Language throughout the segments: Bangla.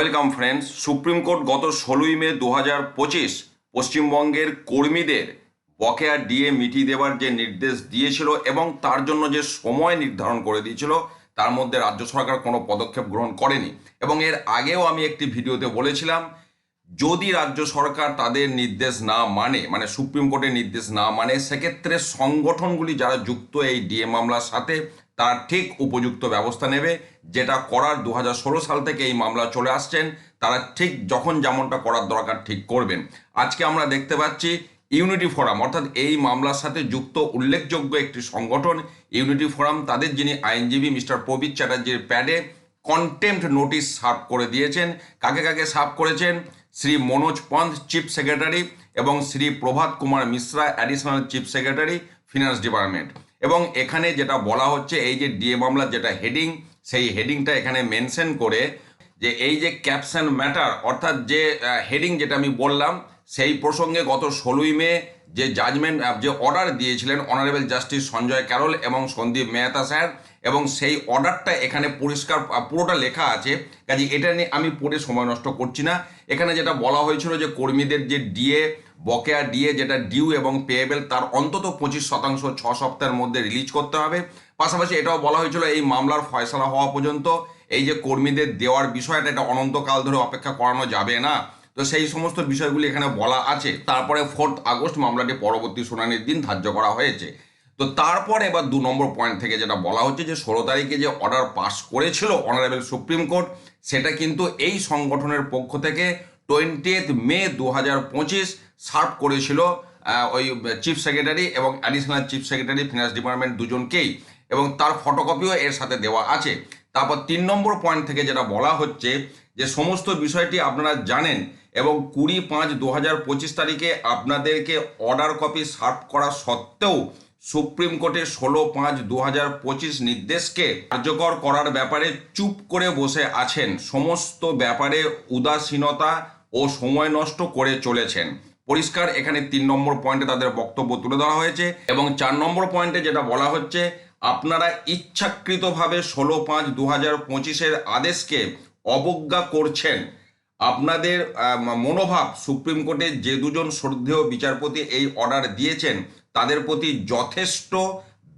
ওয়েলকাম ফ্রেন্ডস সুপ্রিম কোর্ট গত ষোলোই মে দু হাজার পঁচিশ পশ্চিমবঙ্গের কর্মীদের বকেয়া ডিএ মিটিয়ে দেওয়ার যে নির্দেশ দিয়েছিল এবং তার জন্য যে সময় নির্ধারণ করে দিয়েছিল, তার মধ্যে রাজ্য সরকার কোনো পদক্ষেপ গ্রহণ করেনি। এবং এর আগেও আমি একটি ভিডিওতে বলেছিলাম, যদি রাজ্য সরকার তাদের নির্দেশ না মানে মানে সুপ্রিম কোর্টের নির্দেশ না মানে সেক্ষেত্রে সংগঠনগুলি যারা যুক্ত এই ডিএ মামলার সাথে তারা ঠিক উপযুক্ত ব্যবস্থা নেবে, যেটা করার দু হাজার ষোলো সাল থেকে এই মামলা চলে আসছেন, তারা ঠিক যখন যেমনটা করার দরকার ঠিক করবেন। আজকে আমরা দেখতে পাচ্ছি ইউনিটি ফোরাম অর্থাৎ এই মামলার সাথে যুক্ত উল্লেখযোগ্য একটি সংগঠন ইউনিটি ফোরাম তাদের যিনি আইনজীবী মিস্টার প্রবীর চ্যাটার্জির প্যাডে কন্টেম্পট নোটিশ সার্ভ করে দিয়েছেন। কাকে কাকে সার্ভ করেছেন? শ্রী মনোজ পন্থ চিফ সেক্রেটারি এবং Shri Prabhat Kumar Mishra additional chief secretary finance department এবং এখানে যেটা বলা হচ্ছে, এই যে ডিএ মামলার যেটা হেডিং সেই হেডিংটা এখানে মেনশন করে যে এই যে ক্যাপশন ম্যাটার অর্থাৎ যে হেডিং যেটা আমি বললাম, সেই প্রসঙ্গে গত ষোলোই মে যে জাজমেন্ট যে অর্ডার দিয়েছিলেন অনারেবল জাস্টিস সঞ্জয় ক্যারল এবং সন্দীপ মেহতা স্যার, এবং সেই অর্ডারটা এখানে পরিষ্কার পুরোটা লেখা আছে। কাজে এটা নিয়ে আমি পড়ে সময় নষ্ট করছি না। এখানে যেটা বলা হয়েছিল যে কর্মীদের যে ডিএ বকেয়া ডিএ যেটা ডিউ এবং পেয়েবেল তার অন্তত পঁচিশ শতাংশ ছ সপ্তাহের মধ্যে রিলিজ করতে হবে। পাশাপাশি এটাও বলা হয়েছিল এই মামলার ফয়সলা হওয়া পর্যন্ত। এই যে কর্মীদের দেওয়ার বিষয়টা, এটা অনন্তকাল ধরে অপেক্ষা করানো যাবে না। তো সেই সমস্ত বিষয়গুলি এখানে বলা আছে। তারপরে ফোর্থ আগস্ট মামলাটি পরবর্তী শুনানির দিন ধার্য করা হয়েছে। তো তারপর এবার দু নম্বর পয়েন্ট থেকে যেটা বলা হচ্ছে যে, ষোলো তারিখে যে অর্ডার পাস করেছিল অনারেবল সুপ্রিম কোর্ট সেটা কিন্তু এই সংগঠনের পক্ষ থেকে টোয়েন্টিয়েথ মে দু হাজার পঁচিশ সার্ভ করেছিল ওই চিফ সেক্রেটারি এবং additional chief secretary finance department দুজনকেই। এবং তার ফটোকপিও এর সাথে দেওয়া আছে। তারপর তিন নম্বর পয়েন্ট থেকে যেটা বলা হচ্ছে যে, সমস্ত বিষয়টি আপনারা জানেন এবং কুড়ি পাঁচ দু হাজার পঁচিশ তারিখে আপনাদেরকে অর্ডার কপি সার্ভ করা সত্ত্বেও সুপ্রিম কোর্টের ষোলো পাঁচ দু হাজার পঁচিশ নির্দেশকে কার্যকর করার ব্যাপারে চুপ করে বসে আছেন। সমস্ত ব্যাপারে উদাসীনতা ও সময় নষ্ট করে চলেছেন। পরিষ্কার, এখানে তিন নম্বর পয়েন্টে তাদের বক্তব্য তুলে ধরা হয়েছে এবং চার নম্বর পয়েন্টে যেটা বলা হচ্ছে, আপনারা ইচ্ছাকৃতভাবে ষোলো পাঁচ দু হাজার পঁচিশের আদেশকে অবজ্ঞা করছেন। আপনাদের মনোভাব সুপ্রিম কোর্টের যে দুজন শ্রদ্ধেয় বিচারপতি এই অর্ডার দিয়েছেন, তাদের প্রতি যথেষ্ট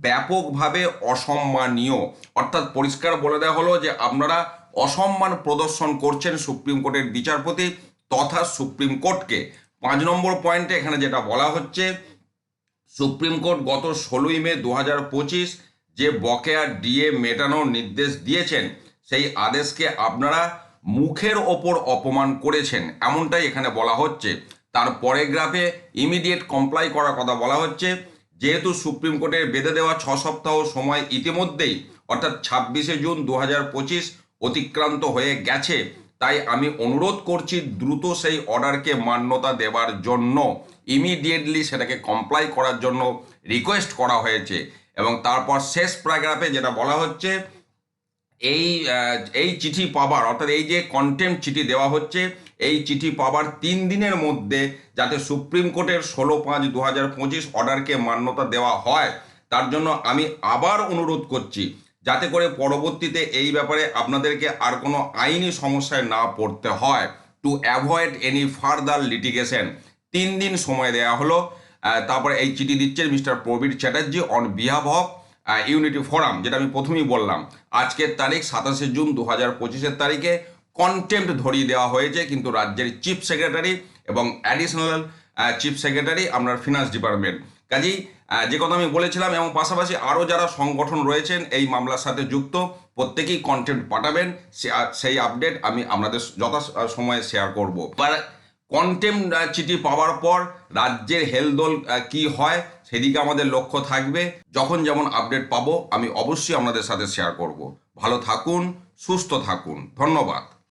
ব্যাপকভাবে অসম্মানীয়। অর্থাৎ পরিষ্কার বলে দেওয়া হলো যে, আপনারা অসম্মান প্রদর্শন করছেন সুপ্রিম কোর্টের বিচারপতি তথা সুপ্রিম কোর্টকে। পাঁচ নম্বর পয়েন্টে এখানে যেটা বলা হচ্ছে, সুপ্রিম কোর্ট গত ষোলোই মে দু পঁচিশ যে বকেয়া ডিএ মেটানোর নির্দেশ দিয়েছেন, সেই আদেশকে আপনারা মুখের ওপর অপমান করেছেন, এমনটাই এখানে বলা হচ্ছে। তার পরে গ্রাফে ইমিডিয়েট কমপ্লাই করার কথা বলা হচ্ছে। যেহেতু সুপ্রিম কোর্টের বেঁধে দেওয়া ছ সপ্তাহ সময় ইতিমধ্যেই, অর্থাৎ ছাব্বিশে জুন দু হাজার পঁচিশ অতিক্রান্ত হয়ে গেছে, তাই আমি অনুরোধ করছি দ্রুত সেই অর্ডারকে মান্যতা দেওয়ার জন্য ইমিডিয়েটলি সেটাকে কমপ্লাই করার জন্য রিকোয়েস্ট করা হয়েছে। এবং তারপর শেষ প্যারাগ্রাফে যেটা বলা হচ্ছে এই এই চিঠি পাবার, অর্থাৎ এই যে কন্টেম্প চিঠি দেওয়া হচ্ছে, এই চিঠি পাবার তিন দিনের মধ্যে যাতে সুপ্রিম কোর্টের ষোলো পাঁচ দু হাজার পঁচিশ অর্ডারকে মান্যতা দেওয়া হয়, তার জন্য আমি আবার অনুরোধ করছি, যাতে করে পরবর্তীতে এই ব্যাপারে আপনাদেরকে আর কোনো আইনি সমস্যায় না পড়তে হয় to avoid any further litigation তিন দিন সময় দেওয়া হলো তারপরে এই চিঠি দিচ্ছেন mister Prabir Chatterjee on behalf of Unity Forum যেটা আমি প্রথমেই বললাম। আজকের তারিখ সাতাশে জুন দু হাজার পঁচিশের তারিখে। কন্টেম্প ধরিয়ে দেওয়া হয়েছে, কিন্তু রাজ্যের চিফ সেক্রেটারি এবং অ্যাডিশনাল চিফ সেক্রেটারি আপনার ফিনান্স ডিপার্টমেন্ট কাজেই যে কথা আমি বলেছিলাম, এবং পাশাপাশি আরও যারা সংগঠন রয়েছেন, এই মামলার সাথে যুক্ত, প্রত্যেকেই কন্টেন্ট পাঠাবেন। সেই আপডেট আমি আপনাদের যথা সময়ে শেয়ার করব। কন্টেম চিঠি পাওয়ার পর রাজ্যের হেলদোল কি হয় সেদিকে আমাদের লক্ষ্য থাকবে। যখন যেমন আপডেট পাবো, আমি অবশ্যই আপনাদের সাথে শেয়ার করব। ভালো থাকুন, সুস্থ থাকুন। ধন্যবাদ।